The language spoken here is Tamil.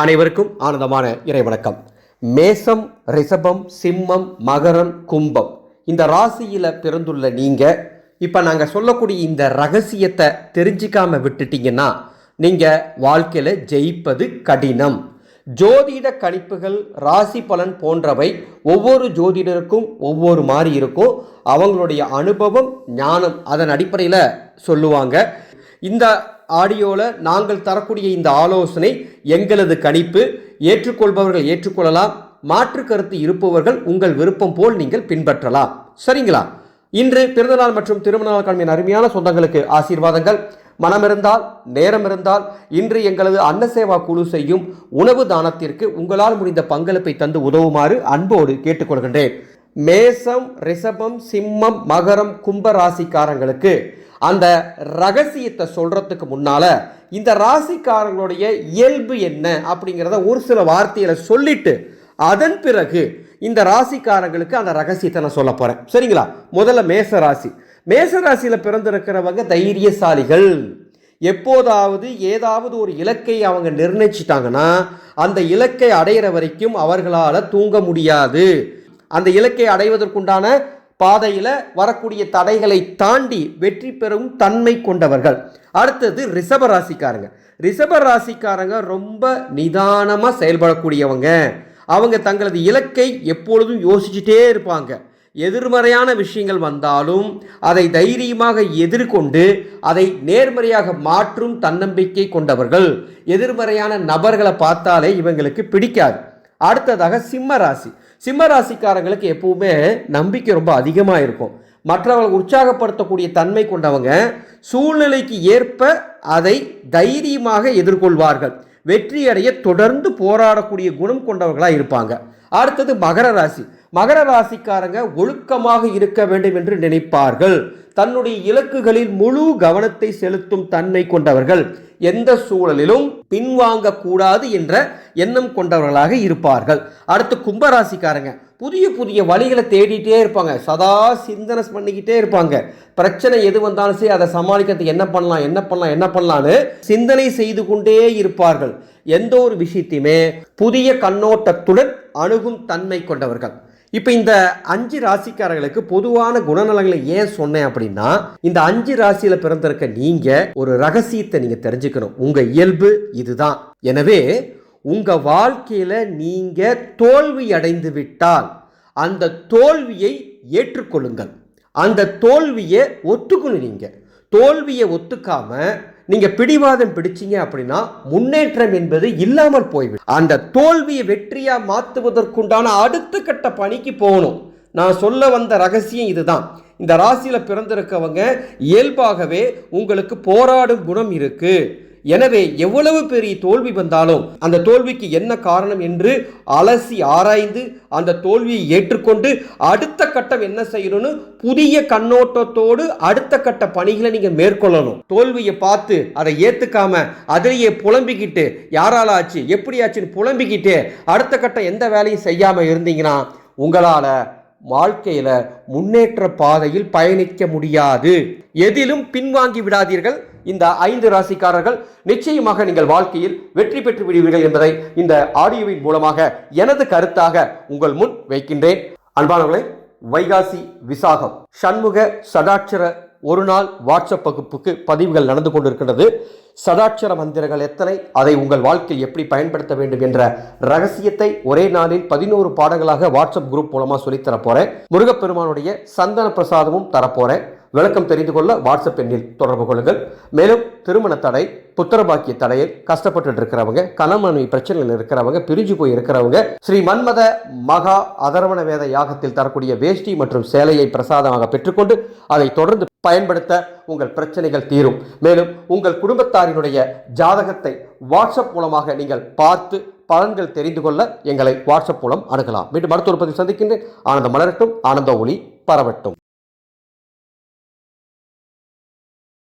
அனைவருக்கும் ஆனந்தமான இறை வணக்கம். மேசம் ரிஷபம் சிம்மம் மகரம் கும்பம். இந்த ராசியில் பிறந்துள்ள நீங்கள் இப்போ நாங்கள் சொல்லக்கூடிய இந்த ரகசியத்தை தெரிஞ்சிக்காமல் விட்டுட்டீங்கன்னா நீங்கள் வாழ்க்கையில் ஜெயிப்பது கடினம். ஜோதிட கணிப்புகள் ராசி பலன் போன்றவை ஒவ்வொரு ஜோதிடருக்கும் ஒவ்வொரு மாதிரி இருக்கும். அவங்களுடைய அனுபவம் ஞானம் அதன் அடிப்படையில் சொல்லுவாங்க. இந்த ஆடியோவில் நாங்கள் தரக்கூடிய இந்த ஆலோசனை எங்களது கணிப்பு ஏற்றுக்கொள்பவர்கள் ஏற்றுக்கொள்ளலாம் மாற்று கருத்து இருப்பவர்கள் உங்கள் விருப்பம் போல் நீங்கள் பின்பற்றலாம். சரிங்களா? இன்று பிறந்தநாள் மற்றும் திருமண நாள் அருமையான சொந்தங்களுக்கு ஆசீர்வாதங்கள். மனம் இருந்தால் நேரம் இருந்தால் இன்று எங்களது அன்னசேவா குழு செய்யும் உணவு தானத்திற்கு உங்களால் முடிந்த பங்களிப்பை தந்து உதவுமாறு அன்போடு கேட்டுக்கொள்கின்றேன். மேசம் ரிஷபம் சிம்மம் மகரம் கும்ப ராசிக்காரங்களுக்கு அந்த ரகசியத்தை சொல்கிறதுக்கு முன்னால் இந்த ராசிக்காரங்களுடைய இயல்பு என்ன அப்படிங்கிறத ஒரு சில வார்த்தையில் சொல்லிட்டு அதன் பிறகு இந்த ராசிக்காரங்களுக்கு அந்த ரகசியத்தை நான் சொல்ல போகிறேன் சரிங்களா? முதல்ல மேச ராசி. மேச ராசியில் பிறந்திருக்கிறவங்க தைரியசாலிகள். எப்போதாவது ஏதாவது ஒரு இலக்கை அவங்க நிர்ணயிச்சிட்டாங்கன்னா அந்த இலக்கை அடையிற வரைக்கும் அவர்களால் தூங்க முடியாது. அந்த இலக்கை அடைவதற்குண்டான பாதையில் வரக்கூடிய தடைகளை தாண்டி வெற்றி பெறும் தன்மை கொண்டவர்கள். அடுத்தது ரிஷப ராசிக்காரங்க. ரிஷப ராசிக்காரங்க ரொம்ப நிதானமாக செயல்படக்கூடியவங்க. அவங்க தங்களது இலக்கை எப்பொழுதும் யோசிச்சுட்டே இருப்பாங்க. எதிர்மறையான விஷயங்கள் வந்தாலும் அதை தைரியமாக எதிர்கொண்டு அதை நேர்மறையாக மாற்றும் தன்னம்பிக்கை கொண்டவர்கள். எதிர்மறையான நபர்களை பார்த்தாலே இவங்களுக்கு பிடிக்காது. அடுத்ததாக சிம்ம ராசி. சிம்ம ராசிக்காரங்களுக்கு எப்பவுமே நம்பிக்கை ரொம்ப அதிகமாக இருக்கும். மற்றவர்களை உற்சாகப்படுத்தக்கூடிய தன்மை கொண்டவங்க சூழ்நிலைக்கு ஏற்ப அதை தைரியமாக எதிர்கொள்வார்கள். வெற்றியடைய தொடர்ந்து போராடக்கூடிய குணம் கொண்டவர்களாக இருப்பாங்க. அடுத்தது மகர ராசி. மகர ராசிக்காரங்க ஒழுக்கமாக இருக்க வேண்டும் என்று நினைப்பார்கள். தன்னுடைய இலக்குகளில் முழு கவனத்தை செலுத்தும் தன்மை கொண்டவர்கள். எந்த சூழலிலும் பின்வாங்க கூடாது என்ற எண்ணம் கொண்டவர்களாக இருப்பார்கள். அடுத்து கும்பராசிக்காரங்க. புதிய புதிய வழிகளை தேடிட்டே இருப்பாங்க. சதா சிந்தனை பண்ணிக்கிட்டே இருப்பாங்க. பிரச்சனை எது வந்தாலும் சரி அதை சமாளிக்கிறதுக்கு என்ன பண்ணலாம் என்ன பண்ணலாம் என்ன பண்ணலான்னு சிந்தனை செய்து கொண்டே இருப்பார்கள். எந்த ஒரு விஷயத்தையுமே புதிய கண்ணோட்டத்துடன் அணுகும் தன்மை கொண்டவர்கள். இப்போ இந்த அஞ்சு ராசிக்காரர்களுக்கு பொதுவான குணநலங்களை ஏன் சொன்னேன் அப்படின்னா இந்த அஞ்சு ராசியில் பிறந்திருக்க நீங்கள் ஒரு ரகசியத்தை நீங்கள் தெரிஞ்சுக்கணும். உங்கள் இயல்பு இதுதான். எனவே உங்கள் வாழ்க்கையில் நீங்கள் தோல்வி அடைந்து விட்டால் அந்த தோல்வியை ஏற்றுக்கொள்ளுங்கள். அந்த தோல்வியை ஒத்துக்கணும் நீங்கள் தோல்வியை ஒத்துக்காமல் நீங்கள் பிடிவாதம் பிடிச்சீங்க அப்படின்னா முன்னேற்றம் என்பது இல்லாமல் போய்விடும். அந்த தோல்வியை வெற்றியாக மாற்றுவதற்குண்டான அடுத்த கட்ட பணிக்கு போகணும். நான் சொல்ல வந்த ரகசியம் இதுதான். இந்த ராசியில் பிறந்திருக்கவங்க இயல்பாகவே உங்களுக்கு போராடும் குணம் இருக்குது எனவே எவ்வளவு பெரிய தோல்வி வந்தாலும் அந்த தோல்விக்கு என்ன காரணம் என்று அலசி ஆராய்ந்து அந்த தோல்வியை ஏற்றுக்கொண்டு அடுத்த கட்டம் என்ன செய்யணும்னு புதிய கண்ணோட்டத்தோடு அடுத்த கட்ட பணிகளை நீங்கள் மேற்கொள்ளணும். தோல்வியை பார்த்து அதை ஏற்றுக்காம அதிலேயே புலம்பிக்கிட்டு யாரால ஆச்சு எப்படி ஆச்சுன்னு புலம்பிக்கிட்டு அடுத்த கட்டம் எந்த வேலையும் செய்யாமல் இருந்தீங்கன்னா உங்களால் வாழ்க்கையில முன்னேற்ற பாதையில் பயணிக்க முடியாது. எதிலும் பின்வாங்கி விடாதீர்கள். இந்த ஐந்து ராசிக்காரர்கள் நிச்சயமாக நீங்கள் வாழ்க்கையில் வெற்றி பெற்று விடுவீர்கள் என்பதை இந்த ஆடியோவின் மூலமாக எனது கருத்தாக உங்கள் முன் வைக்கின்றேன். அன்பானவர்களே வைகாசி விசாகம். சண்முக சடாட்சர ஒரு நாள் வாட்ஸ்அப் வகுப்புக்கு பதிவுகள் நடந்து கொண்டிருக்கின்றது. சதாட்சர மந்திரங்கள் எத்தனை? அதை உங்கள் வாழ்க்கையில் எப்படி பயன்படுத்த வேண்டும் என்ற ரகசியத்தை ஒரே நாளில் பதினோரு பாடங்களாக வாட்ஸ்அப் குரூப் மூலமாக சொல்லித்தரப்போகிறேன் முருகப்பெருமானுடைய சந்தன பிரசாதமும் தரப்போறேன் விளக்கம் தெரிந்து கொள்ள வாட்ஸ்அப் எண்ணில் தொடர்பு கொள்ளுங்கள். மேலும் திருமண தடை புத்திரபாக்கிய தடையில் கஷ்டப்பட்டு இருக்கிறவங்க கணமனை பிரச்சனையில் இருக்கிறவங்க பிரிஞ்சு போய் இருக்கிறவங்க ஸ்ரீ மன்மத மகா அதர்வண வேத யாகத்தில் தரக்கூடிய வேஷ்டி மற்றும் சேலையை பிரசாதமாக பெற்றுக்கொண்டு அதை தொடர்ந்து பயன்படுத்த உங்கள் பிரச்சனைகள் தீரும். மேலும் உங்கள் குடும்பத்தாரினுடைய ஜாதகத்தை வாட்ஸ்அப் மூலமாக நீங்கள் பார்த்து பலன்கள் தெரிந்து கொள்ள எங்களை வாட்ஸ்அப் மூலம் அணுகலாம். மீண்டும் மருத்துவ பதிவு சந்திக்கின்றேன். ஆனந்த மலரட்டும் ஆனந்த ஒளி பரவட்டும்.